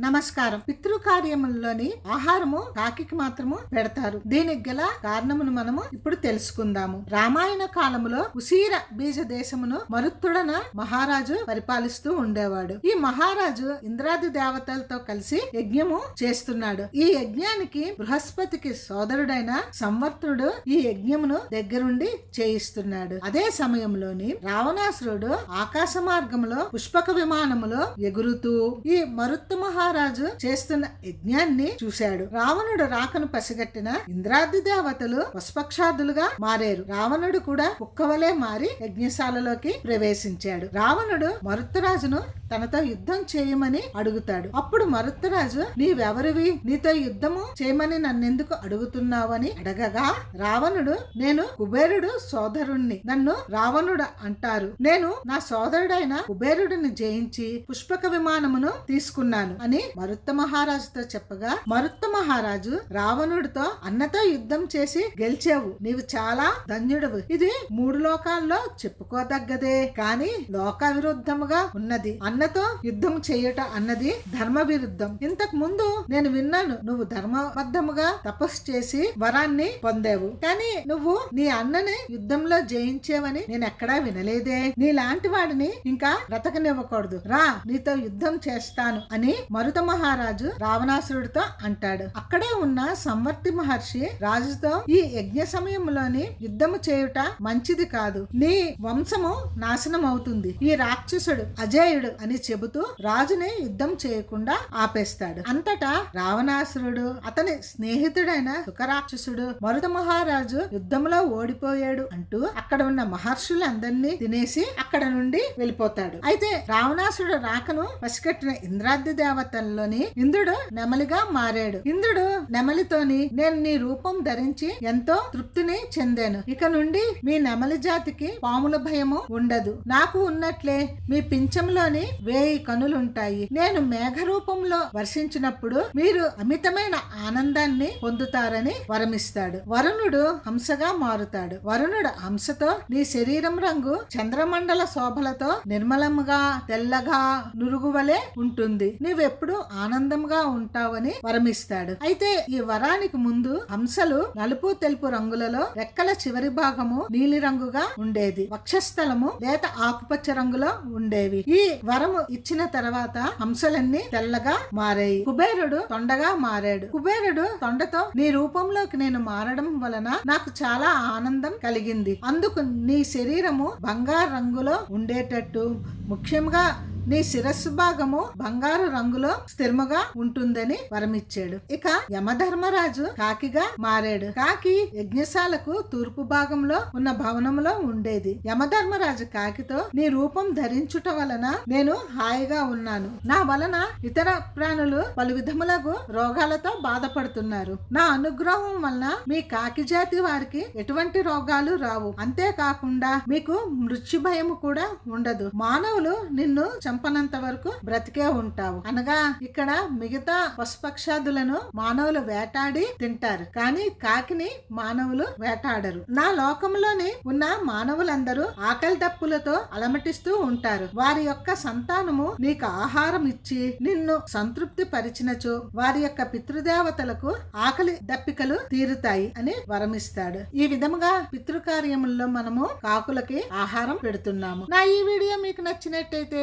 నమస్కారం. పితృకార్యముల్లోని ఆహారము కాకికి మాత్రము పెడతారు. దీనికి గల కారణమును మనము ఇప్పుడు తెలుసుకుందాము. రామాయణ కాలములో ఉసీర బీజ దేశమును మరుత్తుడన మహారాజు పరిపాలిస్తూ ఉండేవాడు. ఈ మహారాజు ఇంద్రాది దేవతలతో కలిసి యజ్ఞము చేస్తున్నాడు. ఈ యజ్ఞానికి బృహస్పతికి సోదరుడైన సంవర్తుడు ఈ యజ్ఞమును దగ్గరుండి చేయిస్తున్నాడు. అదే సమయంలోని రావణాసురుడు ఆకాశ మార్గములో పుష్పక విమానములో ఎగురుతూ ఈ మరుత్తు మహారాజు చేస్తున్న యజ్ఞాన్ని చూశాడు. రావణుడు రాకను పసిగట్టిన ఇంద్రాది దేవతలు పుష్పక్షాదులుగా మారారు. రావణుడు కూడా కుక్కవలే మారి యజ్ఞశాలలోకి ప్రవేశించాడు. రావణుడు మరుత్తరాజును తనతో యుద్ధం చేయమని అడుగుతాడు. అప్పుడు మరుత్తరాజు నీవెవరివి? నీతో యుద్ధము చేయమని నన్నెందుకు అడుగుతున్నావని అడగగా రావణుడు నేను కుబేరుడు సోదరుణ్ణి. నన్ను రావణుడు అంటారు. నేను నా సోదరుడైన కుబేరుడిని జయించి పుష్పక విమానమును తీసుకున్నాను అని మరుత్త మహారాజుతో చెప్పగా మరుత్త మహారాజు రావణుడితో అన్నతో యుద్ధం చేసి గెలిచావు. నీవు చాలా ధన్యుడవు. ఇది మూడు లోకాల్లో చెప్పుకోదగ్గదే. కానీ లోక విరుద్ధముగా ఉన్నది. అన్నతో యుద్ధం చేయట అన్నది ధర్మ విరుద్ధం ఇంతకు ముందు నేను విన్నాను నువ్వు ధర్మబద్ధముగా తపస్సు చేసి వరాన్ని పొందావు. కానీ నువ్వు నీ అన్నని యుద్ధంలో జయించేవని నేను ఎక్కడా వినలేదే. నీలాంటి వాడిని ఇంకా బ్రతకనివ్వకూడదు. రా నీతో యుద్ధం చేస్తాను అని భరత మహారాజు రావణాసురుడితో అంటాడు. అక్కడే ఉన్న సంవర్తి మహర్షి రాజుతో ఈ యజ్ఞ సమయంలోని యుద్ధము చేయుట మంచిది కాదు. నీ వంశము నాశనం అవుతుంది ఈ రాక్షసుడు అజేయుడు అని చెబుతూ రాజుని యుద్ధం చేయకుండా ఆపేస్తాడు. అంతటా రావణాసురుడు అతని స్నేహితుడైన సుఖరాక్షసుడు మరుత మహారాజు యుద్ధంలో ఓడిపోయాడు అంటూ అక్కడ ఉన్న మహర్షులందరినీ తినేసి అక్కడ నుండి వెళ్ళిపోతాడు. అయితే రావణాసురుడు రాకను పసికట్టిన ఇంద్రాది దేవతల్లోని ఇంద్రుడు నెమలిగా మారాడు. ఇంద్రుడు నెమలితోని నేను నీ రూపం ధరించి ఎంతో తృప్తిని చెందాను. ఇక నుండి మీ నెమలి జాతికి పాముల భయము ఉండదు. నాకు ఉన్నట్లే మీ పింఛంలోని వేయి కనులుంటాయి. నేను మేఘ రూపంలో వర్షించినప్పుడు మీరు అమితమైన ఆనందాన్ని పొందుతారని వరమిస్తాడు. వరుణుడు హంసగా మారుతాడు. వరుణుడు హంసతో నీ శరీరం రంగు చంద్రమండల శోభలతో నిర్మలముగా తెల్లగా నురుగువలే ఉంటుంది. నీవెప్పుడు ఆనందంగా ఉంటావని వరమిస్తాడు. అయితే ఈ వరానికి ముందు హంసలు నలుపు తెలుపు రంగులలో రెక్కల చివరి భాగము నీలిరంగుగా ఉండేది. వక్షస్థలము లేత ఆకుపచ్చ రంగులో ఉండేవి. ఈ వరము ఇచ్చిన తర్వాత హంసలన్నీ తెల్లగా మారాయి. కుబేరుడు తొండగా మారాడు. కుబేరుడు తొండతో నీ రూపంలోకి నేను మారడం వలన నాకు చాలా ఆనందం కలిగింది. అందుకు నీ శరీరము బంగారు రంగులో ఉండేటట్టు. ముఖ్యంగా నీ శిరస్సు భాగము బంగారు రంగులో స్థిరముగా ఉంటుందని వరమిచ్చాడు. ఇక యమధర్మరాజు కాకిగా మారాడు. కాకి యజ్ఞశాలకు తూర్పు భాగంలో ఉన్న భవనంలో ఉండేది. యమధర్మరాజు కాకితో నీ రూపం ధరించుట వలన నేను హాయిగా ఉన్నాను. నా వలన ఇతర ప్రాణులు పలు విధములకు రోగాలతో బాధపడుతున్నారు. నా అనుగ్రహం వలన మీ కాకి జాతి వారికి ఎటువంటి రోగాలు రావు. అంతేకాకుండా మీకు మృత్యు భయం కూడా ఉండదు. మానవులు నిన్ను చంపనంత వరకు బ్రతికే ఉంటావు. అనగా ఇక్కడ మిగతా పశుపక్షాదులను మానవులు వేటాడి తింటారు. కానీ కాకిని మానవులు వేటాడరు. నా లోకంలోని ఉన్న మానవులందరూ ఆకలి దప్పులతో అలమటిస్తూ ఉంటారు. వారి యొక్క సంతానము నీకు ఆహారం ఇచ్చి నిన్ను సంతృప్తి పరిచినచో వారి యొక్క పితృదేవతలకు ఆకలి దప్పికలు తీరుతాయి అని వరమిస్తాడు. ఈ విధముగా పితృకార్యముల్లో మనము కాకులకి ఆహారం పెడుతున్నాము. నా ఈ వీడియో మీకు నచ్చినట్టయితే